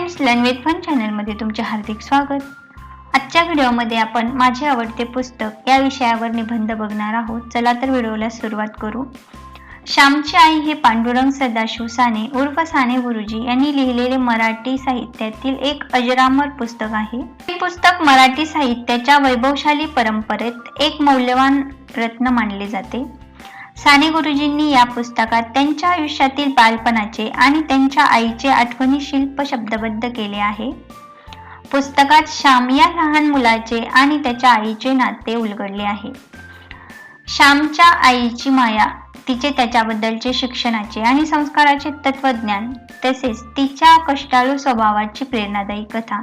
Friends learn fun चॅनलमध्ये तुमचे हार्दिक स्वागत. आजच्या व्हिडिओमध्ये आपण माझे आवडते पुस्तक या विषयावर निबंध बघणार आहोत. चला तर व्हिडिओला सुरुवात करू. श्यामची आई हे पांडुरंग सदाशिव साने उर्फ साने गुरुजी यांनी लिहिलेले मराठी साहित्यातील एक अजरामर पुस्तक आहे. हे पुस्तक मराठी साहित्याच्या वैभवशाली परंपरेत एक मौल्यवान रत्न मानले जाते. साने गुरुजींनी या पुस्तकात त्यांच्या आयुष्यातील बालपणाचे आणि त्यांच्या आईचे आठवणी शिल्प शब्दबद्ध केले आहे. पुस्तकात श्याम या लहान मुलाचे आणि त्याच्या आईचे नाते उलगडले आहे. श्यामच्या आईची माया तिचे त्याच्याबद्दलचे शिक्षणाचे आणि संस्काराचे तत्वज्ञान तसेच तिच्या कष्टाळू स्वभावाची प्रेरणादायी कथा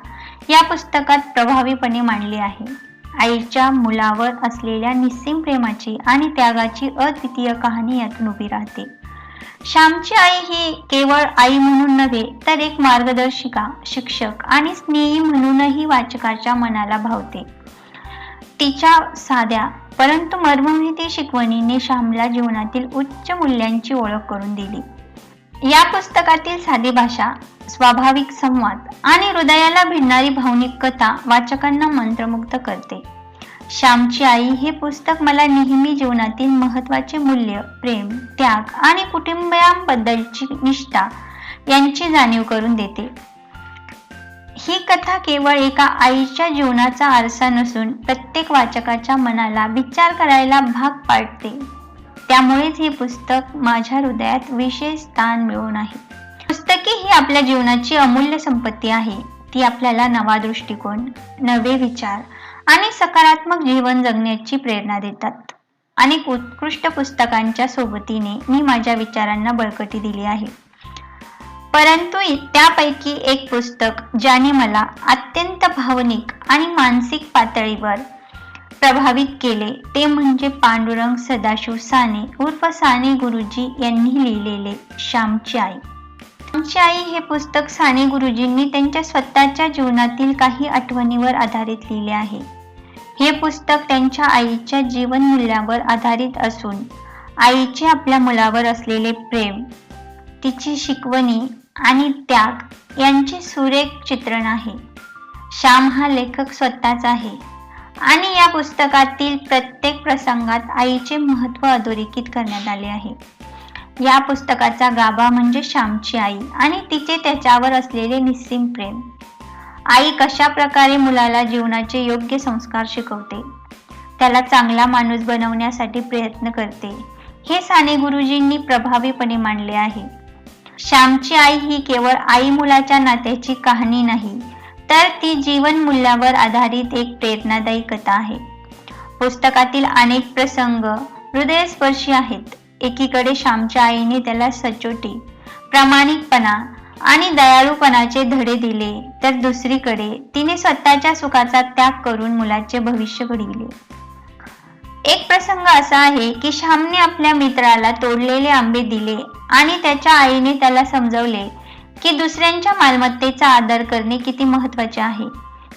या पुस्तकात प्रभावीपणे मांडली आहे. आईच्या मुलावर असलेल्या निस्सीम प्रेमाची आणि त्यागाची अद्वितीय कहाणी यातून उभी राहते. श्यामची आई ही केवळ आई म्हणून नव्हे तर एक मार्गदर्शिका शिक्षक आणि स्नेही म्हणूनही वाचकाच्या मनाला भावते. तिच्या साध्या परंतु मर्मभीती शिकवणीने श्यामला जीवनातील उच्च मूल्यांची ओळख करून दिली. या पुस्तकातील साधी भाषा स्वाभाविक संवाद आणि हृदयाला भिडणारी भावनिक कथा वाचकांना मंत्रमुग्ध करते. श्यामची आई हे पुस्तक मला नेहमी जीवनातील महत्त्वाचे मूल्य प्रेम त्याग आणि कुटुंबियांबद्दलची निष्ठा यांची जाणीव करून देते. ही कथा केवळ एका आईच्या जीवनाचा आरसा नसून प्रत्येक वाचकाच्या मनाला विचार करायला भाग पाडते. त्यामुळेच हे पुस्तक माझ्या हृदयात विशेष स्थान मिळून आहे. ही आपल्या जीवनाची अमूल्य संपत्ती आहे. ती आपल्याला नवा दृष्टिकोन नवे विचार आणि सकारात्मक जीवन जगण्याची प्रेरणा देतात. अनेक उत्कृष्ट पुस्तकांच्या सोबतीने मी माझ्या विचारांना बळकटी दिली आहे. परंतु त्यापैकी एक पुस्तक ज्याने मला अत्यंत भावनिक आणि मानसिक पातळीवर प्रभावित केले ते म्हणजे पांडुरंग सदाशिव साने उर्फ साने गुरुजी यांनी लिहिलेले श्यामची आई. आई हे पुस्तक साने गुरुजींनी त्यांच्या स्वतःच्या जीवनातील काही आठवणीवर आधारित लिहिले आहे. हे पुस्तक त्यांच्या आईच्या जीवन मूल्यावर आधारित असून आईचे आपल्या मुलावर असलेले प्रेम तिची शिकवणी आणि त्याग यांचे सुरेख चित्रण आहे. श्याम हा लेखक स्वतःच आहे आणि या पुस्तकातील प्रत्येक प्रसंगात आईचे महत्त्व अधोरेखित करण्यात आले आहे. या पुस्तकाचा गाभा म्हणजे श्यामची आई आणि तिचे त्याच्यावर असलेले निस्सीम प्रेम. आई कशा प्रकारे मुलाला जीवनाचे योग्य संस्कार शिकवते? त्याला चांगला माणूस बनवण्यासाठी प्रयत्न करते. हे साने गुरुजींनी प्रभावीपणे मांडले आहे. श्यामची आई ही केवळ आई मुलाच्या नात्याची कहाणी नाही तर ती जीवन मूल्यावर आधारित एक प्रेरणादायी कथा आहे. पुस्तकातील अनेक प्रसंग हृदयस्पर्शी आहेत. एकीकडे श्यामच्या आईने त्याला सचोटी प्रामाणिकपणा आणि दयाळूपणाचे धडे दिले तर दुसरीकडे तिने स्वतःच्या सुखाचा त्याग करून मुलाचे भविष्य घडविले. एक प्रसंग असा आहे की श्यामने आपल्या मित्राला तोडलेले आंबे दिले आणि त्याच्या आईने त्याला समजवले की दुसऱ्यांच्या मालमत्तेचा आदर करणे किती महत्त्वाचे आहे.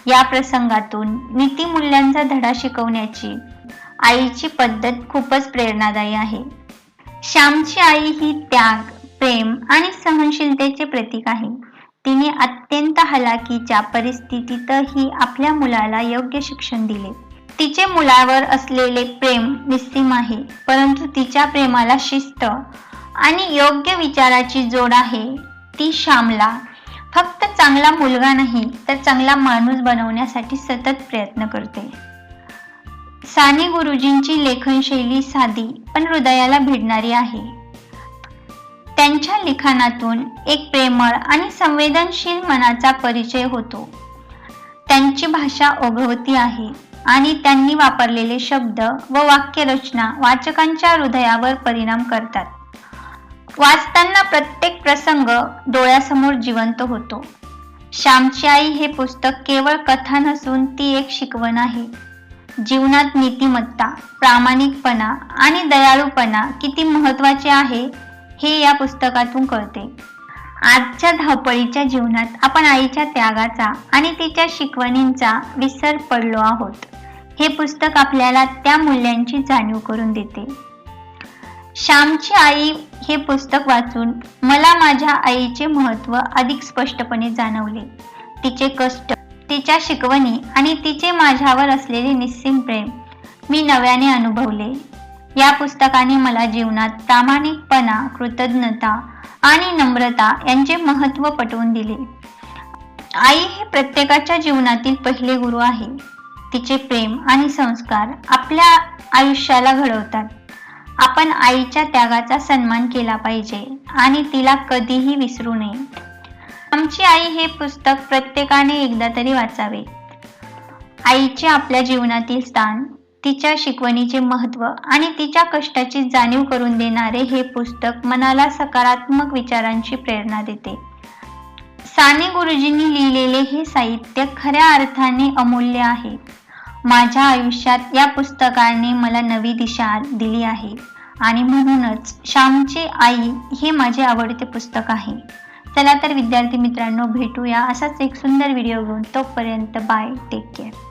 या प्रसंगातून नीतिमूल्यांचा धडा शिकवण्याची आईची पद्धत खूपच प्रेरणादायी आहे. श्यामची आई ही त्याग प्रेम आणि सहनशीलतेचे प्रतीक आहे. तिने अत्यंत हलाखीच्या परिस्थितीतही आपल्या मुलाला योग्य शिक्षण दिले. तिचे मुलावर असलेले प्रेम निस्सीम आहे परंतु तिच्या प्रेमाला शिस्त आणि योग्य विचाराची जोड आहे. ती श्यामला फक्त चांगला मुलगा नाही तर चांगला माणूस बनवण्यासाठी सतत प्रयत्न करते. साने गुरुजींची लेखनशैली साधी पण हृदयाला भिडणारी आहे. त्यांच्या लिखाणातून एक प्रेमळ आणि संवेदनशील मनाचा परिचय होतो. त्यांची भाषा ओघवती आहे आणि त्यांनी वापरलेले शब्द व वाक्यरचना वाचकांच्या हृदयावर परिणाम करतात. वाचताना प्रत्येक प्रसंग डोळ्यासमोर जिवंत होतो. श्यामची आई हे पुस्तक केवळ कथा नसून ती एक शिकवण आहे. जीवनात नीतिमत्ता प्रामाणिकपणा आणि दयाळूपणा किती महत्त्वाचे आहे हे या पुस्तकातून कळते. आजच्या धावपळीच्या जीवनात आपण आईच्या त्यागाचा आणि तिच्या शिकवणींचा विसर पडलो आहोत. हे पुस्तक आपल्याला त्या मूल्यांची जाणीव करून देते. श्यामची आई हे पुस्तक वाचून मला माझ्या आईचे महत्त्व अधिक स्पष्टपणे जाणवले. तिचे कष्ट तिच्या शिकवणी आणि तिचे माझ्यावर असलेले निस्सीम प्रेम मी नव्याने अनुभवले. या पुस्तकाने मला जीवनात प्रामाणिकपणा कृतज्ञता आणि नम्रता यांचे महत्त्व पटवून दिले. आई हे प्रत्येकाच्या जीवनातील पहिले गुरु आहे. तिचे प्रेम आणि संस्कार आपल्या आयुष्याला घडवतात. आपण आईच्या त्यागाचा सन्मान केला पाहिजे आणि तिला कधीही विसरू नये. आमची आई हे पुस्तक प्रत्येकाने एकदा तरी वाचावे. आईचे आपल्या जीवनातील स्थान तिच्या शिकवणीचे महत्त्व आणि तिच्या कष्टाची जाणीव करून देणारे हे पुस्तक मनाला सकारात्मक विचारांची प्रेरणा देते. साने गुरुजींनी लिहिलेले हे साहित्य खऱ्या अर्थाने अमूल्य आहे. माझ्या आयुष्यात या पुस्तकाने मला नवी दिशा दिली आहे आणि म्हणूनच श्यामची आई हे माझे आवडते पुस्तक आहे. चला तर विद्यार्थी मित्रांनो भेटूया असाच एक सुंदर व्हिडिओ घेऊन. तोपर्यंत बाय टेक केअर